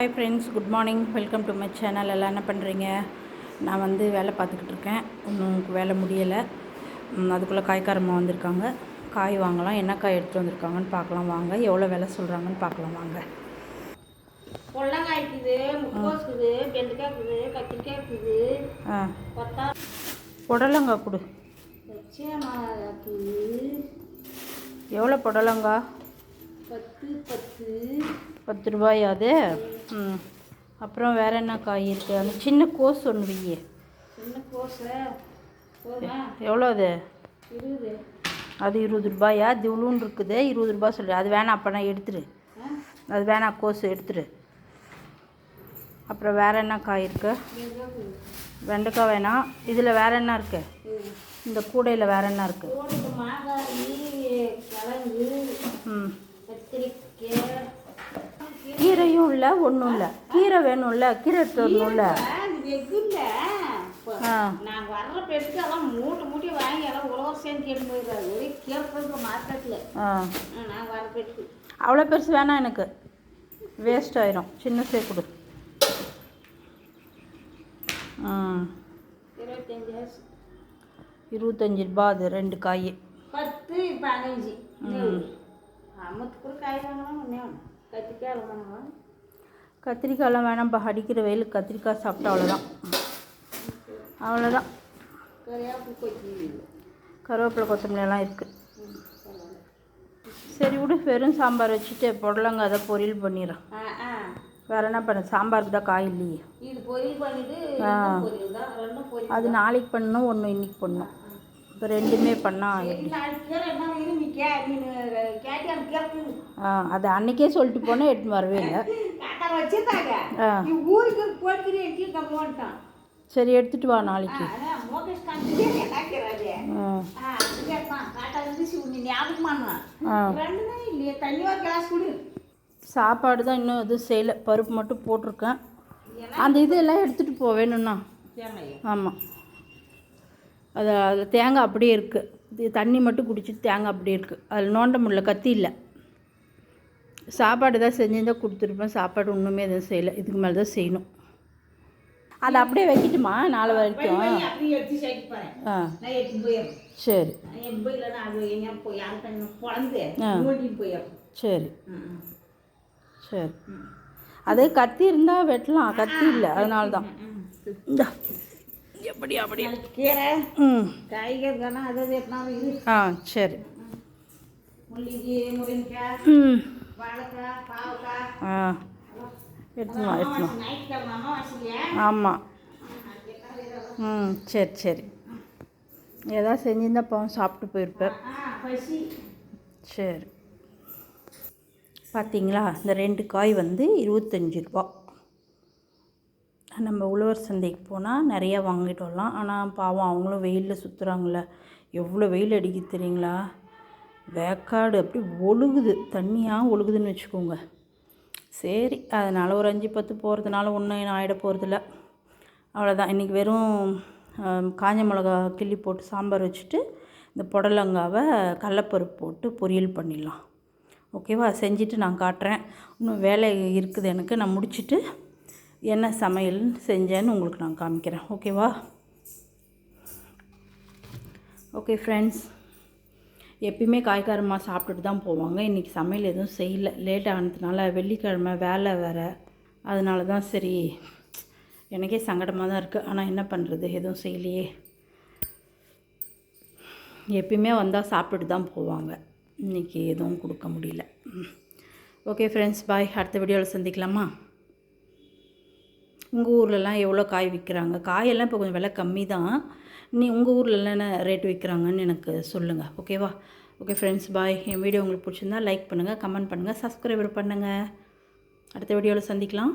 Hi friends good morning welcome to my channel எல்லாம் என்ன பண்ணுறீங்க நான் வந்து வேலை பார்த்துக்கிட்டு இருக்கேன். இன்னும் வேலை முடியலை. அதுக்குள்ளே காய்க்காரம்மா வந்திருக்காங்க. காய் வாங்கலாம். என்ன காய் எடுத்துகிட்டு வந்திருக்காங்கன்னு பார்க்கலாம் வாங்க. எவ்வளோ விலை சொல்கிறாங்கன்னு பார்க்கலாம் வாங்க. பொள்ளங்காய் இருக்குது முக்கோஸ் இருக்குது பெண்டைக்காய் இருக்குது கத்திரிக்காய் இருக்குது. ஆ. கொத்தா புடலங்காய் கொடு. எவ்வளோ புடலங்காய் பத்து பத்து. பத்து ரூபாய் அது ம். அப்புறம் வேறு என்ன காய் இருக்குது அந்த சின்ன கோஸ் ஒன்று வையே. எவ்வளோ அது? அது இருபது ரூபாயா திவ்லூன் இருக்குது. இருபது ரூபாய் சொல்லு அது வேணாம் அப்போனா எடுத்துரு. அது வேணாம் கோஸு எடுத்துரு. அப்புறம் வேறு என்ன காய் இருக்குது. வெண்டைக்காய் வேணாம் இதில் வேறு என்ன இருக்கு? இது. இந்த கூடையில் வேறு என்ன இருக்குது ம். கீரையும் இல்லை ஒன்றும் இல்லை. கீரை வேணும்ல கீரை எடுத்து வரணும்ல. நான் வர்ற பெட்டுக்கு எல்லாம் மூட்டை மூட்டை வாங்கி எல்லாம் உழவர் சேர்ந்து கேட்டு மார்க்கெட்டில் வர அவ்வளோ பெருசு வேணாம் எனக்கு. வேஸ்ட் ஆயிரும். சின்ன சே கொடு. இருபத்தஞ்சு ரூபா அது ரெண்டு காய். பத்து பதினஞ்சு. கூட காய் வாங்கலாம் ஒன்றே ஒன்று கத்திரிக்காய் வாங்கலாம் கத்திரிக்காயெல்லாம் வேணாம்ப்பா அடிக்கிற வெயிலுக்கு கத்திரிக்காய் சாப்பிட்டா அவ்வளோதான் அவ்வளோதான் கருவேப்பிலை கொத்தமல்லி எல்லாம் இருக்குது சரி விடு வெறும் சாம்பார் வச்சுட்டு புடலங்காய் அதை பொரியல் பண்ணிடுறேன் வேறு என்ன பண்ண சாம்பாருக்கு தான் காய் இல்லையே. அது நாளைக்கு பண்ணணும் ஒன்று இன்னைக்கு பண்ணணும். இப்போ ரெண்டுமே பண்ணால் ஆ அது அன்னைக்கே சொல்லிட்டு போனால் எடுத்துன்னு வரவே இல்லை. எட்டி சரி எடுத்துகிட்டு வா நாளைக்கு. சாப்பாடு தான் இன்னும் எதுவும் செய்யலை. பருப்பு மட்டும் போட்டிருக்கேன். அந்த இதெல்லாம் எடுத்துகிட்டு போ தேங்காய் ஆமாம் அது அதில் தேங்காய் அப்படியே இருக்குது தண்ணி மட்டும் குடிச்சிட்டு தேங்காய் அப்படியே இருக்குது அதில் நோண்ட முடியல கத்தி இல்லை. சாப்பாடு தான் செஞ்சுருந்தா கொடுத்துருப்பேன். சாப்பாடு ஒன்றுமே எதுவும் செய்யலை. இதுக்கு மேலே தான் செய்யணும். அதை அப்படியே வைக்கட்டுமா? நாளை வரைக்கும். ஆ. நான் எடுத்து போயிடுறேன் சரி. சரி. சரி. அது கத்தி இருந்தால் வெட்டலாம். கத்தி இல்லை. அதனால தான் இந்த. எப்படி அப்படி? கீரை ம். காய்கறி தானே அது இது. ஆ சரி. முள்ளிகி முருங்கைக்காய் ம். வாழைக்காய் பாவக்காய். ஆ எடுத்துமா எடுத்துமா ஆமாம் ம் சரி சரி. ஏதாவது செஞ்சிருந்தா பாவம் சாப்பிட்டு போயிருப்பேன். சரி. பார்த்தீங்களா இந்த ரெண்டு காய் வந்து இருபத்தஞ்சி ரூபா. நம்ம உழவர் சந்தைக்கு போனால் நிறையா வாங்கிட்டு வரலாம். ஆனால் பாவம் அவங்களும் வெயிலில் சுற்றுறாங்கள எவ்வளோ வெயில் அடிக்குது தெரியுங்களா? வேக்காடு அப்படி ஒழுகுது. தண்ணியாக ஒழுகுதுன்னு வச்சுக்கோங்க. சரி அதனால் ஒரு அஞ்சு பத்து போகிறதுனால ஒன்றும் ஆகிட போகிறதில்ல அவ்வளோதான் இன்றைக்கி வெறும் காஞ்ச மிளகா கிள்ளி போட்டு சாம்பார் வச்சுட்டு இந்த புடலங்காவை கடலப்பருப்பு போட்டு பொரியல் பண்ணிடலாம். ஓகேவா? செஞ்சுட்டு நான் காட்டுறேன். இன்னும் வேலை இருக்குது எனக்கு. நான் முடிச்சுட்டு என்ன சமையல் செஞ்சேன்னு உங்களுக்கு நான் காமிக்கிறேன். ஓகேவா? ஓகே ஃப்ரெண்ட்ஸ் எப்பயுமே காய்கறமாக சாப்பிட்டுட்டு தான் போவாங்க. இன்றைக்கி சமையல் எதுவும் செய்யலை. லேட் ஆனதுனால வெள்ளிக்கிழமை வேலை வேறு. அதனால தான் சரி எனக்கே சங்கடமாக தான் இருக்குது ஆனால் என்ன பண்ணுறது எதுவும் செய்யலையே. எப்பயுமே வந்தால் சாப்பிட்டுட்டு தான் போவாங்க. இன்றைக்கி எதுவும் கொடுக்க முடியல. ஓகே ஃப்ரெண்ட்ஸ் பாய் அடுத்த வீடியோவில் சந்திக்கலாமா? உங்கள் ஊர்லலாம் எவ்வளோ காய் விற்கிறாங்க? காயெல்லாம் இப்போ கொஞ்சம் விலை கம்மி தான். நீ உங்கள் ஊர்லலாம் என்ன ரேட் விற்கிறாங்கன்னு எனக்கு சொல்லுங்கள் ஓகேவா ஓகே ஃப்ரெண்ட்ஸ் பாய் என் வீடியோ உங்களுக்கு பிடிச்சிருந்தா லைக் பண்ணுங்கள் கமெண்ட் பண்ணுங்கள் சப்ஸ்கிரைபர் பண்ணுங்கள் அடுத்த வீடியோவில் சந்திக்கலாம்.